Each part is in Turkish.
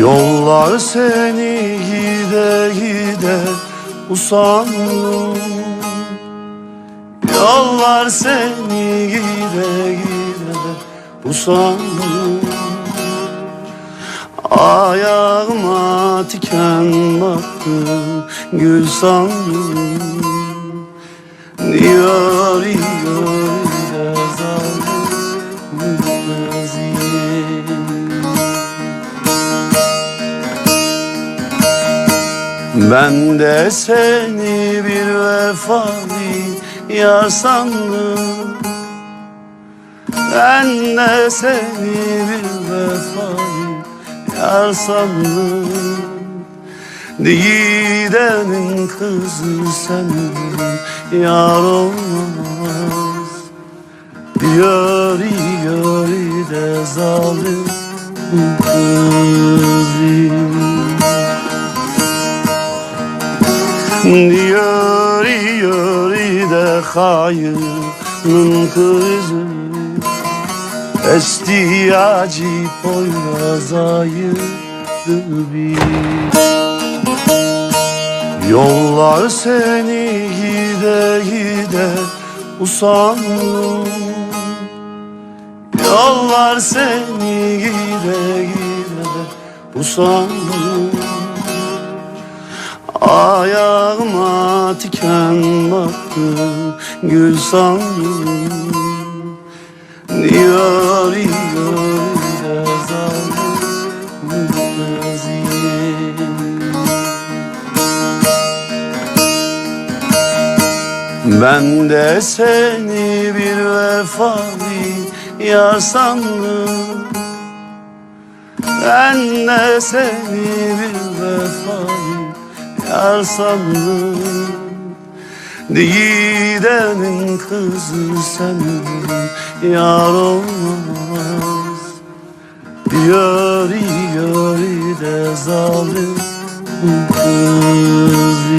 Yollar seni gide gide usandım Yollar seni gide gide usandım Ayağıma tiken battı gül sandım. Diyor Ben de seni bir vefalı yar sandım Ben de seni bir vefalı yar sandım Gidenin kızı senin yar olmaz. Yori yori de zalim kızım Diyor yori de hayırın kızı. Estiyacı poyraz ayırdı bir Yollar seni gide gide usandım Yollar seni gide gide usandım Ayağıma tiken battı gül sandım. Diyor diyor Ben de seni bir vefalı sandım. Ben de seni bir vefalı yar sandım. Gidenin kızı senin. Yar olmaz. Yori yori de zalim kızım.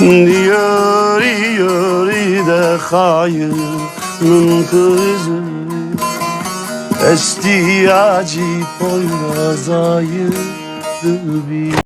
Diyor yori de hayırın kızı Estiyacı poyraz ayırdı